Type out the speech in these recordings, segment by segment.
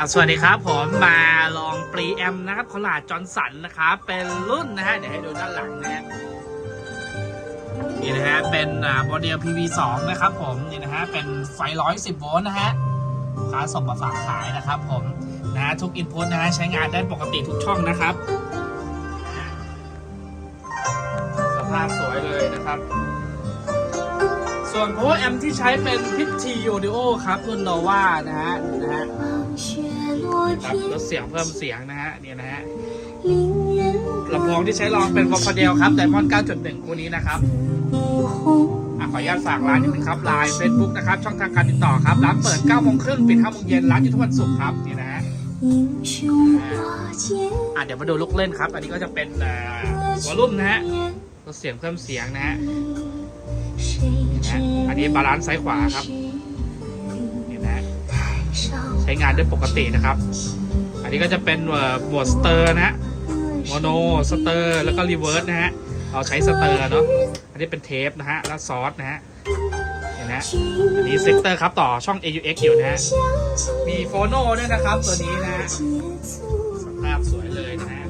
อะสวัสดีครับผมมาลองปรีแอมนะครับคอลาดจอนสันนะครับเป็นรุ่นนะฮะเดี๋ยวให้ดูด้านหลังนะฮะนี่นะฮะเป็นโมเดล PV2 นะครับผมนี่นะฮะเป็นไฟ110โวลต์นะฮะค้าส่งมาฝากขายนะครับผมนะฮะทุกอินพุตนะฮะใช้งานได้ปกติทุกช่องนะครับ สภาพสวยเลยนะครับ ส่วน power amp ที่ใช้เป็น PT Audio ครับรุ่น Nova นะฮะนะฮะ ครับลดเสียงเพิ่มเสียงนะฮะเนี่ยนะฮะลำโพงที่ใช้ลองเป็นวอลเดลครับไดมอนด์9.1 คู่นี้นะครับอะขออนุญาตฝากร้านนิดนึงครับไลน์เฟซบุ๊กนะครับ ช่องทางการติดต่อครับ ร้านเปิด9โมงครึ่งปิด5โมงเย็นร้านอยู่ทุกวันศุกร์ครับนี่นะฮะอะเดี๋ยวมาดูลูกเล่นครับ อันนี้ก็จะเป็นวอลลุ่มนะฮะลดเสียงเพิ่มเสียงนะฮะอันนี้บาลานซ์ซ้ายขวาครับ ช้งานได้ปกตินะครับ อันนี้ก็จะเป็นโหมดสเตอร์นะฮะโมโนสเตอร์แล้วก็รีเวิร์สนะฮะเราใช้สเตอร์เนาะอันนี้เป็นเทปนะฮะแล้วซอสนะฮะเห็นไหมฮะอันนี้เซกเตอร์ครับต่อช่อง AUX อยู่นะฮะมีโฟโนด้วยนะครับตัวนี้นะฮะสภาพสวยเลยนะฮะ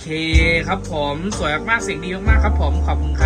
เคครับผมสวยมากๆเสียงดีมากๆครับผมขอบคุณครับ